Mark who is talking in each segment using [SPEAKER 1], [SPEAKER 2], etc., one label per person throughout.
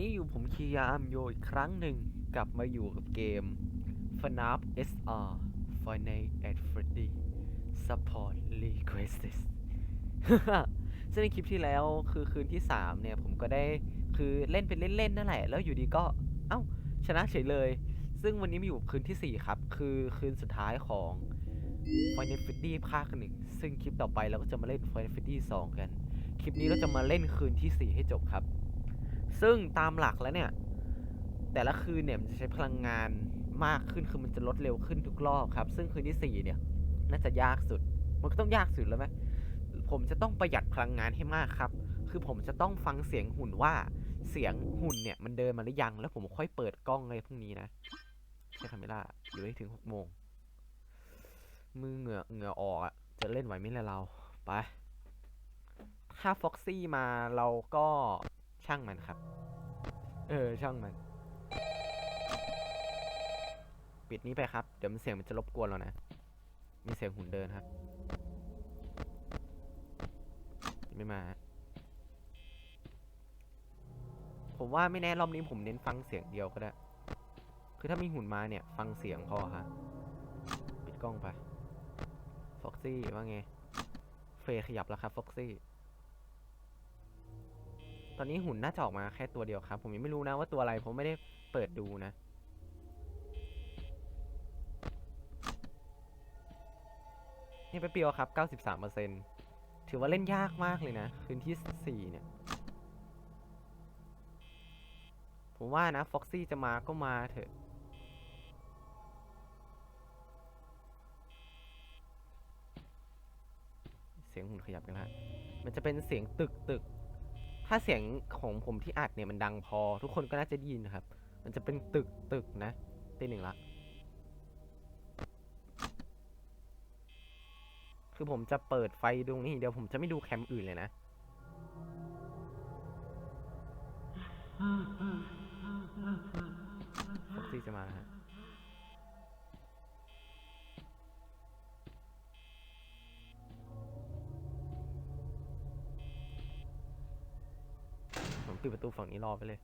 [SPEAKER 1] นี้อยู่ผมคียามโยอีกครั้งหนึ่งกลับมาอยู่กับเกม FNAF SR Final at Freddy Support Requests ซึ่งในคลิปที่แล้วคือคืนที่ 3 เนี่ย ผมก็ได้คือเล่นเป็นเล่น ๆ นั่นแหละ แล้วอยู่ดีก็ เอ้า ชนะเฉยเลย ซึ่งวันนี้มาอยู่คืนที่ 4 ครับ คือคืนสุดท้ายของ Final Freddy ภาคหนึ่งซึ่งคลิปต่อไปเราก็จะมาเล่น Final Freddy 2 กัน คลิปนี้เราจะมาเล่นคืนทีสี่4 ให้จบครับ ซึ่งตามหลักแล้วเนี่ย แต่ละคืนเนี่ยมันจะใช้พลังงานมากขึ้นคือมันจะลดเร็วขึ้นทุกรอบครับ ซึ่งคืนที่สี่เนี่ย น่าจะยากสุด มันก็ต้องยากสุดแล้วไหมผมจะต้องประหยัดพลังงานให้มากครับ คือผมจะต้องฟังเสียงหุ่นว่าเสียงหุ่นเนี่ยมันเดินมาหรือยัง แล้วผมค่อยเปิดกล้องเลยพรุ่งนี้นะใช่คาเมล่าอยู่ให้ถึงหกโมงมือเหงื่อเหงื่อออกอะจะเล่นไหวไหมล่ะเราไปถ้าฟ็อกซี่มาเราก็ ช่างมันครับ เออ ช่างมัน ปิดนี้ไปครับ เดี๋ยวมันเสียงมันจะรบกวนเรานะ มีเสียงหุ่นเดินครับ ไม่มา ผมว่าไม่แน่รอบนี้ผมเน้นฟังเสียงเดียวก็ได้ คือถ้ามีหุ่นมาเนี่ย ฟังเสียงพอฮะ ปิดกล้องไป ฟ็อกซี่ว่าไง เฟยขยับแล้วครับ ฟ็อกซี่ ตอนนี้หุ่นน่าจะออกมาแค่ตัวเดียวครับ ผมยังไม่รู้นะว่าตัวอะไรผมไม่ได้เปิดดูนะ นี่ไปเปียวครับ 93%ถือว่าเล่นยากมากเลยนะ คืนที่ 4 เนี่ย ผมว่านะฟ็อกซี่จะมาก็มาเถอะเสียงหุ่นขยับกันละมันจะเป็นเสียงตึกตึก ถ้าเสียงของผมที่อัดเนี่ยมันดังพอ ทุกคนก็น่าจะได้ยินนะครับ มันจะเป็นตึกตึกนะตีหนึ่งละ คือผมจะเปิดไฟตรงนี้ เดี๋ยวผมจะไม่ดูแคมอื่นเลยนะ ฟ็อกซี่จะมาแล้วฮะ ปิดประตูฝั่งนี้รอไปเลย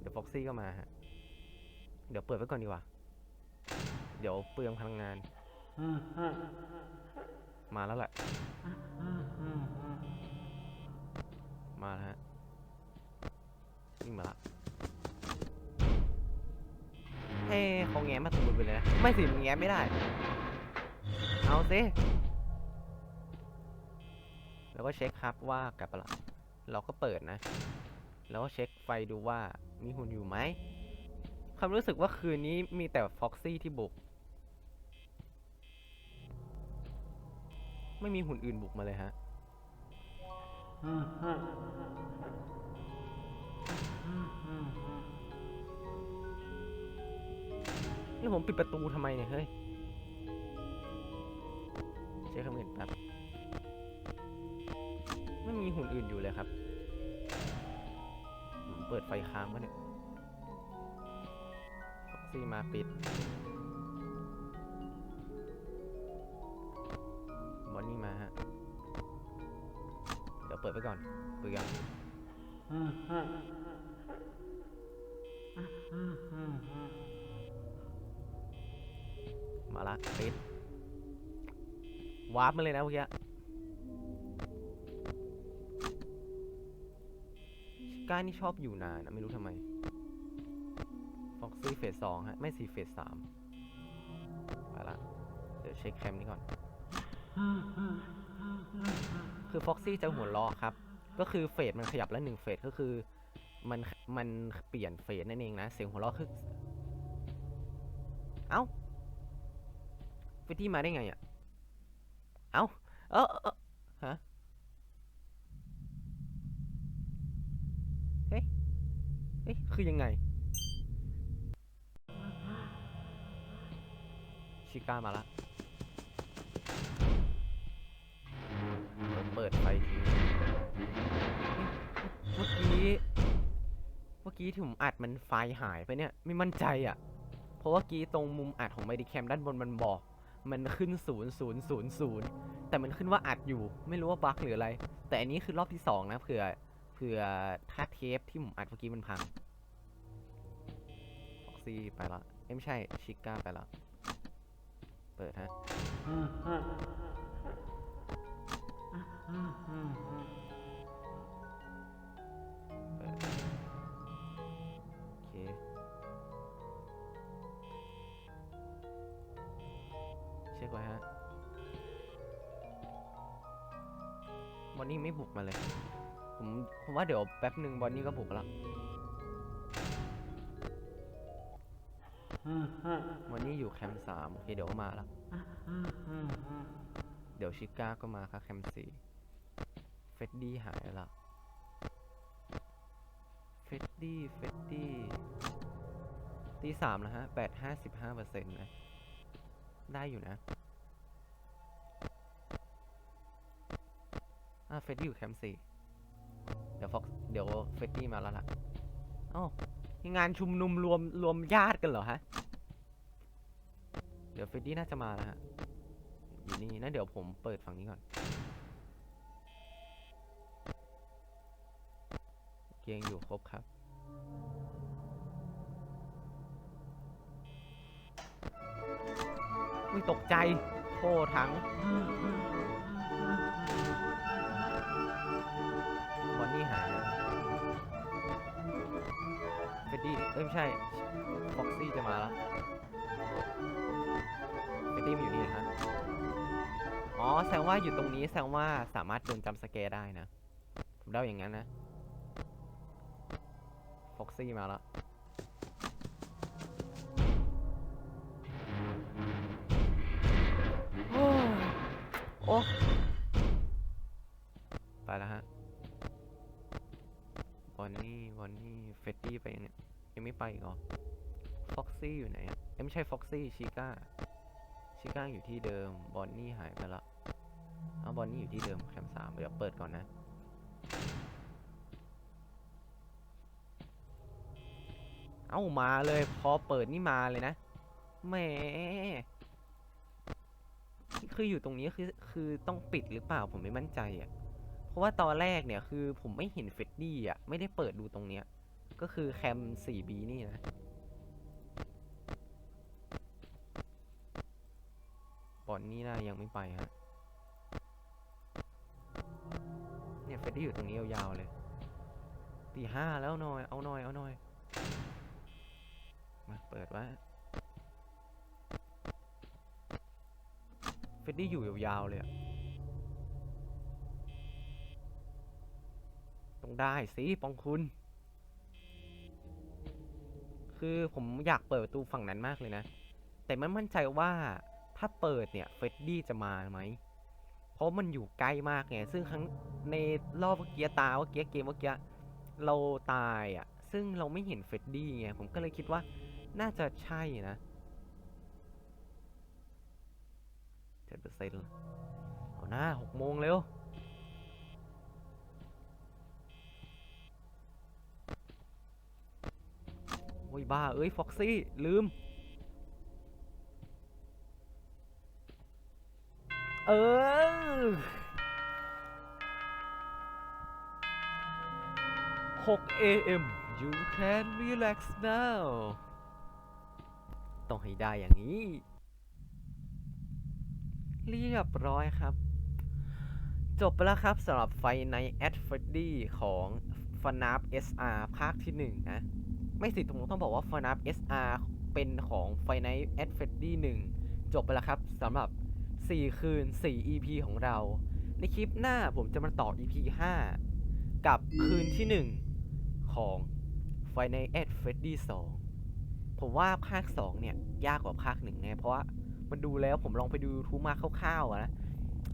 [SPEAKER 1] เดี๋ยวฟ็อกซี่ก็มาฮะ เดี๋ยวเปิดไว้ก่อนดีกว่า เดี๋ยวเปลืองพลังงาน มาแล้วแหละ มาแล้วฮะวิ่งมาละเฮ้เขาแง้มมาตรงบนไปเลยนะ ไม่สิมันแง้มไม่ได้ เอาสิ แล้วก็เช็คครับว่ากลับไปละเราก็เปิดนะ แล้วก็เช็คไฟดูว่ามีหุ่นอยู่ไหมความรู้สึกว่าคืนนี้มีแต่ฟ็อกซี่ที่บุก ไม่มีหุ่นอื่นบุกมาเลยฮะนี่ผมปิดประตูทำไมเนี่ยเฮ้ยเช็คคำเห็นแป๊บ หุ่นอื่นอยู่เลยครับ เปิดไฟค้างวะเนี่ยฟ็อกซี่มาปิดบอนนี่มาฮะ เดี๋ยวเปิดไปก่อนเปลืองมาละปิดวาร์ปมาเลยนะเมื่อกี้ ก้านี่ชอบอยู่นานนะไม่รู้ทำไมฟ็อกซี่เฟสสองฮะ ไม่สี่เฟสสามไปละ เดี๋ยวเช็คแคมนี้ก่อน คือฟ็อกซี่จะหัวล้อครับ ก็คือเฟสมันขยับแล้วหนึ่งเฟสก็คือมันมันเปลี่ยนเฟสนั่นเองนะ เสียงหัวล้อคือ เอ้าเฟตตี้มาได้ไงอะ เอ้า เออเออเออฮะ เฮ้ย เฮ้ยคือยังไง ชิก้ามาละเปิดไฟทีเมื่อกี้ เมื่อกี้ที่ผมอัดมันไฟหายไปเนี่ย ไม่มั่นใจอะ่ะ เพราะว่ากี้ตรงมุมอัดของไมดิแคมด้านบนมันบอก มันขึ้นศูนย์ศูนย์ศูนย์ศูนย์แต่มันขึ้นว่าอัดอยู่ ไม่รู้ว่าบั๊กหรืออะไร แต่อันนี้คือรอบที่สองนะเผื่อ เผื่อถ้าเทปที่ผมอัดเมื่อกี้มันพังฟ็อกซี่ไปละเอ้ยไม่ใช่ชิก้าไปละเปิดฮะเปิดโอเคเช็คไว้ฮะบอนนี่ไม่บุกมาเลย ผมผมว่าเดี๋ยวแป๊บหนึ่งบอนนี่ก็บุกแล้วบอนนี่อยู่แคมป์สามโอเคเดี๋ยวก็มาล้วเดี๋ยวชิก้าก็มาครับแคมป์สี่เฟดดี้หายละเฟดดี้เฟดดี้ตีสามแล้วฮะแปดห้าสิบห้าเปอร์เซ็นต์นะ ได้อยู่นะอ่าเฟดดี้อยู่แคมป์สี่ ดี๋ยวฟ็อกเดี๋ยวเฟดดี้มาแล้วล่ะอ้านี่งานชุมนุมรวมรวมญาติกันเหรอฮะ เดี๋ยวเฟดดี้น่าจะมาแล้วฮะ อยู่นี่นะเดี๋ยวผมเปิดฝั่งนี้ก่อนเกียงอยู่ครบครับอุ้ยตกใจโทษทั้ง ดี้เอ้ยไม่ใช่ฟ็อกซี่จะมาแล้วเฟดดี้มาอยู่นี่นะฮะอ๋อแสดงว่าอยู่ตรงนี้แสดงว่าสามารถโดนจำสแกร์ได้นะผมเดาอย่างนั้นนะฟ็อกซี่มาแล้วโอ้ ไปแล้วฮะ อนนี่บอนนี่เฟดดี้ไปยังเนี่ยยังไม่ไปอีกเหรอฟ็อกซี่อยู่ไหนอะเอ้ไม่ใช่ฟ็อกซี่ชิก้าชิก้าอยู่ที่เดิมบอนนี่หายไปละเอาบอนนี่อยู่ที่เดิมแคมป์สามเดี๋ยวเปิดก่อนนะเอ้ามาเลย พอเปิดนี่มาเลยนะแหม่คืออยู่ตรงนี้คือคือต้องปิดหรือเปล่าผมไม่มั่นใจอะ เพราะว่าตอนแรกเนี่ยคือผมไม่เห็นเฟดดี้อะ ไม่ได้เปิดดูตรงเนี้ย ก็คือแคม 4B นี่นะ บอลนี่น่ายังไม่ไปฮะ เนี่ยเฟดดี้อยู่ตรงนี้ยาวๆเลย ตีห้าแล้วหน่อย เอาหน่อย เอาหน่อย มาเปิดว่าเฟดดี้อยู่ยาวๆเลยอะ ได้สิปองคุณ คือผมอยากเปิดประตูฝั่งนั้นมากเลยนะ แต่ไม่มั่นใจว่าถ้าเปิดเนี่ยเฟดดี้จะมาไหม เพราะมันอยู่ใกล้มากไง ซึ่งครั้งในรอบเมื่อกี้ตาเมื่อกี้เกมเมื่อกี้เราตายอะ ซึ่งเราไม่เห็นเฟดดี้ไง ผมก็เลยคิดว่าน่าจะใช่นะเจ็ดเปอร์เซ็นต์เอาหน้าหกโมงเร็ว อ้ยบ้า เอ้ยฟ็อกซี่ ลืม เออ6 a.m. you can relax now ต้องให้ได้อย่างนี้ เรียบร้อยครับ จบไปแล้วครับสำหรับไฟในแอดเฟดดี้ของ FNAF SR ภาคที่ 1 นะ ไม่สิผมต้องบอกว่า FNAF SR เป็นของ f i n a l at Freddy 1 จบไปแล้วครับสำหรับ 4 คืน 4 EP ของเรา ในคลิปหน้าผมจะมาต่อ EP 5 กับคืนที่ 1 ของ f i n a l at Freddy 2 ผมว่าภาค 2 เนี่ย ยากกว่าภาค1แน่เพราะว่ามันดูแล้วผมลองไปดูทูมาคร่าวๆนะ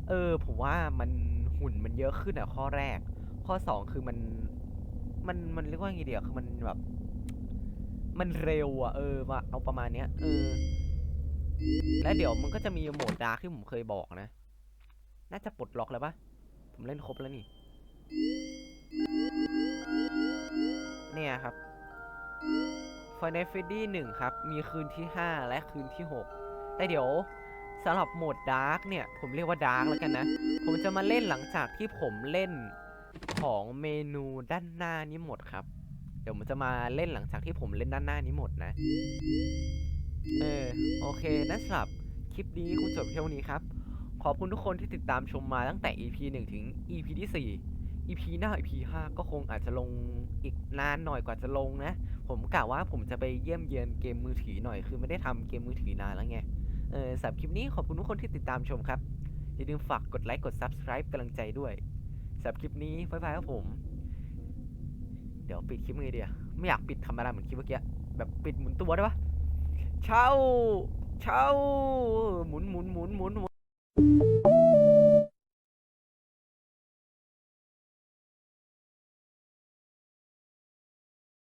[SPEAKER 1] เออ ผมว่ามันหุ่นมันเยอะขึ้นอะข้อแรก ข้อ 2 คือมัน มันมันเรียกว่าไงเดียวคือมันแบบ มันเร็วอะเออมาเอาประมาณเนี้ยเออ และเดี๋ยวมันก็จะมีโหมดดาร์กที่ผมเคยบอกนะ น่าจะปลดล็อกแล้วปะผมเล่นครบแล้วนี่ เนี่ยครับ Final Fantasy 1 ครับ มีคืนที่ 5 และคืนที่ 6 แต่เดี๋ยวสำหรับโหมดดาร์กเนี่ย ผมเรียกว่าดาร์กแล้วกันนะ ผมจะมาเล่นหลังจากที่ผมเล่นของเมนูด้านหน้านี้หมดครับ ดี๋ยวผมจะมาเล่นหลังจากที่ผมเล่นด้านหน้านี้หมดนะ เออ โอเคนั่นสำหรับคลิปนี้คงจบเท่านี้ครับ ขอบคุณทุกคนที่ติดตามชมมาตั้งแต่ EP 1 ถึง EP ที่ 4 EP หน้า EP 5 ก็คงอาจจะลงอีกนานหน่อยกว่าจะลงนะ ผมกะว่าผมจะไปเยี่ยมเยียนเกมมือถือหน่อย คือไม่ได้ทำเกมมือถือนานแล้วไง เออสำหรับคลิปนี้ขอบคุณทุกคนที่ติดตามชมครับ อย่าลืมฝากกดไลค์ กด Subscribe กำลังใจด้วยสำหรับคลิปนี้บ๊ายบายครับผม เดี๋ยวปิดคลิปมือเดียวไม่อยากปิดธรรมดาเหมือนคลิปเมื่อกี้แบบปิดหมุนตัวได้ปะเช่าเช่าหมุนหมุนหมุนหมุนหมุน